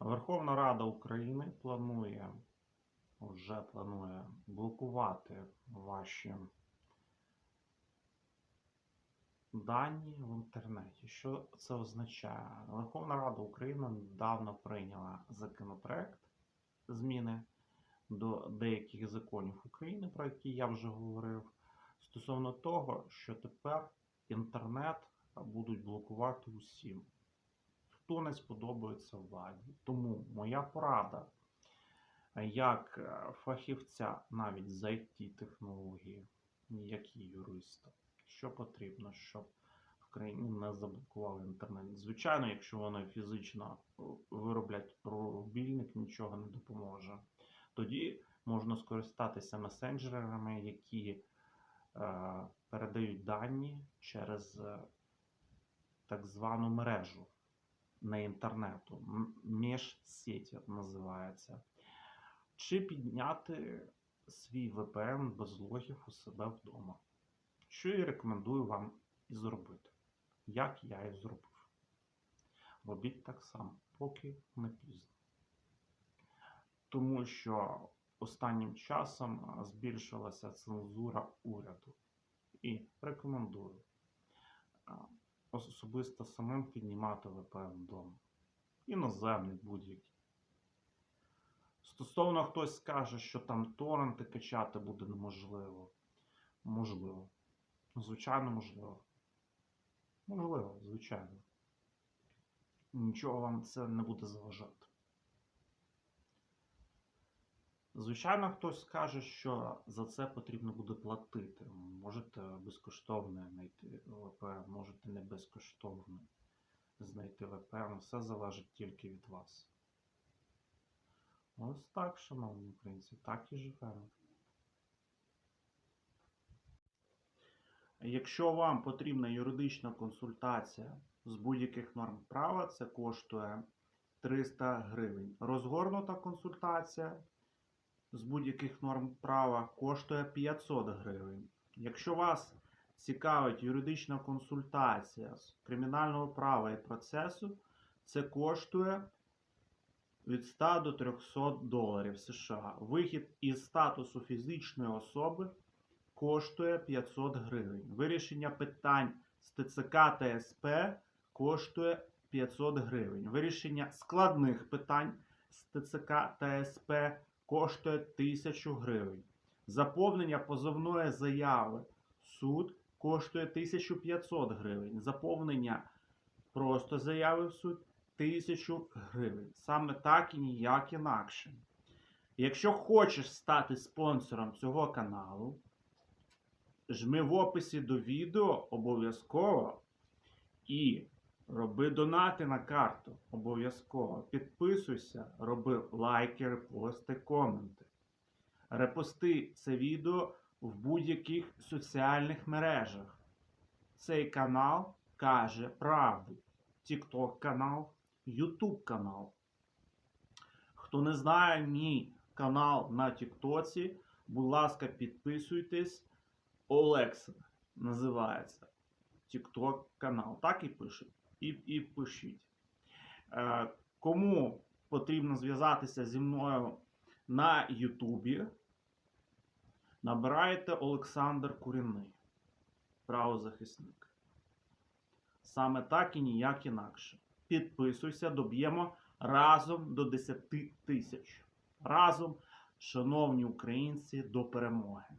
Верховна Рада України планує, вже планує блокувати ваші дані в інтернеті. Що це означає? Верховна Рада України недавно прийняла законопроект зміни до деяких законів України, про які я вже говорив, стосовно того, що тепер інтернет будуть блокувати усім хто не сподобається владі. Тому моя порада, як е, фахівця навіть з it технології, як і юриста, що потрібно, щоб в країні не заблокували інтернет. Звичайно, якщо вони фізично е, вироблять рубільник, нічого не допоможе. Тоді можна скористатися месенджерами, які е, передають дані через е, так звану мережу на інтернету. М- називається. Чи підняти свій VPN без логів у себе вдома. Що я рекомендую вам і зробити. Як я і зробив. Робіть так само, поки не пізно. Тому що останнім часом збільшилася цензура уряду. І рекомендую особисто самим піднімати VPN вдома. Іноземний будь-який. Стосовно хтось скаже, що там торренти качати буде неможливо. Можливо. Звичайно, можливо. Можливо, звичайно. Нічого вам це не буде заважати. Звичайно, хтось скаже, що за це потрібно буде платити. Можете безкоштовно знайти VPN, можете не безкоштовно знайти VPN. Все залежить тільки від вас. Ось так, шановні українці, так і живемо. Якщо вам потрібна юридична консультація з будь-яких норм права, це коштує 300 гривень. Розгорнута консультація з будь-яких норм права коштує 500 гривень. Якщо вас цікавить юридична консультація з кримінального права і процесу, це коштує від 100 до 300 доларів США. Вихід із статусу фізичної особи коштує 500 гривень. Вирішення питань з ТЦК та СП коштує 500 гривень. Вирішення складних питань з ТЦК та СП коштує 1000 гривень. Заповнення позовної заяви суд коштує 1500 гривень. Заповнення просто заяви в суд 1000 гривень. Саме так і ніяк інакше. Якщо хочеш стати спонсором цього каналу, жми в описі до відео обов'язково і роби донати на карту обов'язково. Підписуйся, роби лайки, репости, коменти. Репости це відео в будь-яких соціальних мережах. Цей канал каже правду. TikTok канал, YouTube канал. Хто не знає мій канал на Тіктоці, будь ласка, підписуйтесь. Олекса називається. TikTok канал. Так і пишуть. І, і пишіть. Е, кому потрібно зв'язатися зі мною на Ютубі, набираєте Олександр Курінний, правозахисник. Саме так і ніяк інакше. Підписуйся, доб'ємо разом до 10 тисяч. Разом, шановні українці, до перемоги.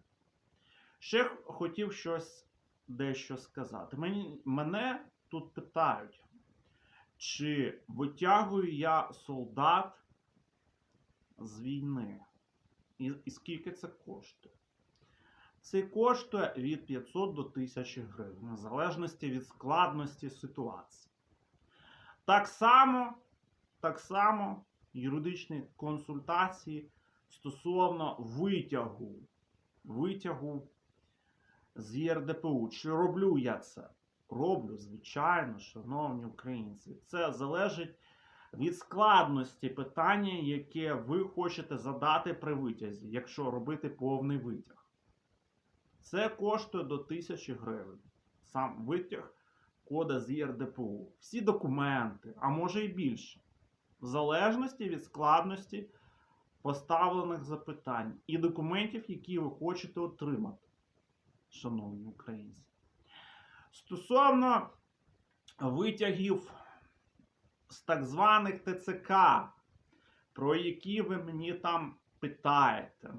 Ще хотів щось дещо сказати. Мені, мене тут питають, чи витягую я солдат з війни? І, і скільки це коштує? Це коштує від 500 до 1000 гривень, в залежності від складності ситуації. Так само, так само юридичні консультації стосовно витягу, витягу з ЄРДПУ. Чи роблю я це? Роблю, звичайно, шановні українці. Це залежить від складності питання, яке ви хочете задати при витязі, якщо робити повний витяг. Це коштує до 1000 гривень. Сам витяг кода з ЄРДПУ. Всі документи, а може і більше. в залежності від складності поставлених запитань і документів, які ви хочете отримати, шановні українці. Стосовно витягів з так званих ТЦК, про які ви мені там питаєте.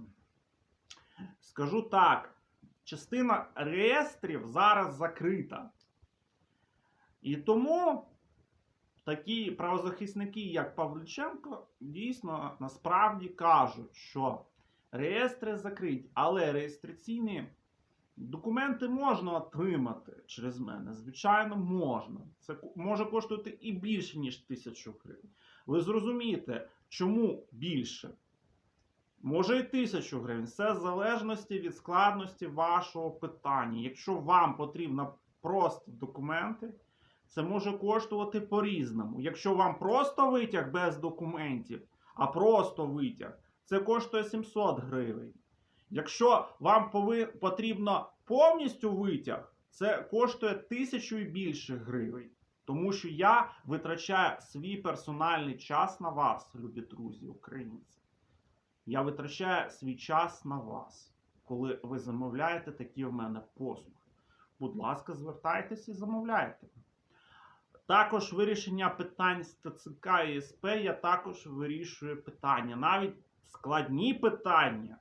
Скажу так, частина реєстрів зараз закрита. І тому такі правозахисники, як Павлюченко, дійсно насправді кажуть, що реєстри закриті, але реєстраційні документи можна отримати через мене. Звичайно, можна. Це може коштувати і більше, ніж тисячу гривень. Ви зрозумієте, чому більше? Може і тисячу гривень. Все в залежності від складності вашого питання. Якщо вам потрібно просто документи, це може коштувати по-різному. Якщо вам просто витяг без документів, а просто витяг, це коштує 700 гривень. Якщо вам потрібно повністю витяг, це коштує тисячу і більше гривень. Тому що я витрачаю свій персональний час на вас, любі друзі, українці. Я витрачаю свій час на вас, коли ви замовляєте такі в мене послуги. Будь ласка, звертайтеся і замовляйте. Також вирішення питань з ТЦК і СП я також вирішую питання. Навіть складні питання,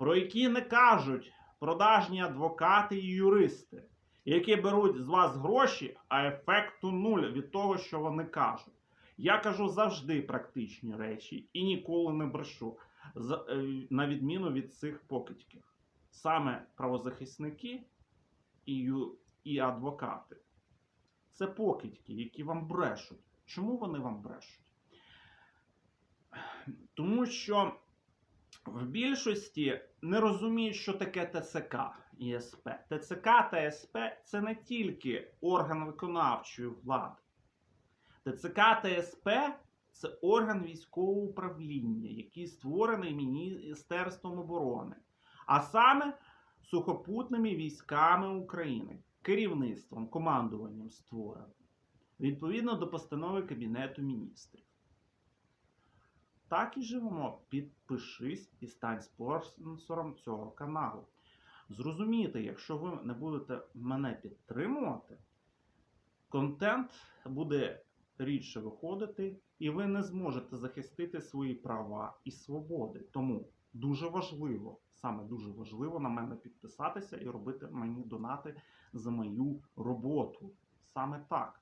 про які не кажуть продажні адвокати і юристи, які беруть з вас гроші, а ефекту нуль від того, що вони кажуть. Я кажу завжди практичні речі і ніколи не брешу, е, на відміну від цих покидьків. Саме правозахисники і, ю- і адвокати. Це покидьки, які вам брешуть. Чому вони вам брешуть? Тому що в більшості не розуміють, що таке ТЦК і СП. ТЦК та СП це не тільки орган виконавчої влади. ТЦК та СП це орган військового управління, який створений Міністерством оборони, а саме сухопутними військами України, керівництвом, командуванням створений, відповідно до постанови Кабінету міністрів. Так і живемо. Підпишись і стань спонсором цього каналу. Зрозумійте, якщо ви не будете мене підтримувати, контент буде рідше виходити, і ви не зможете захистити свої права і свободи. Тому дуже важливо, саме дуже важливо на мене підписатися і робити мені донати за мою роботу. Саме так.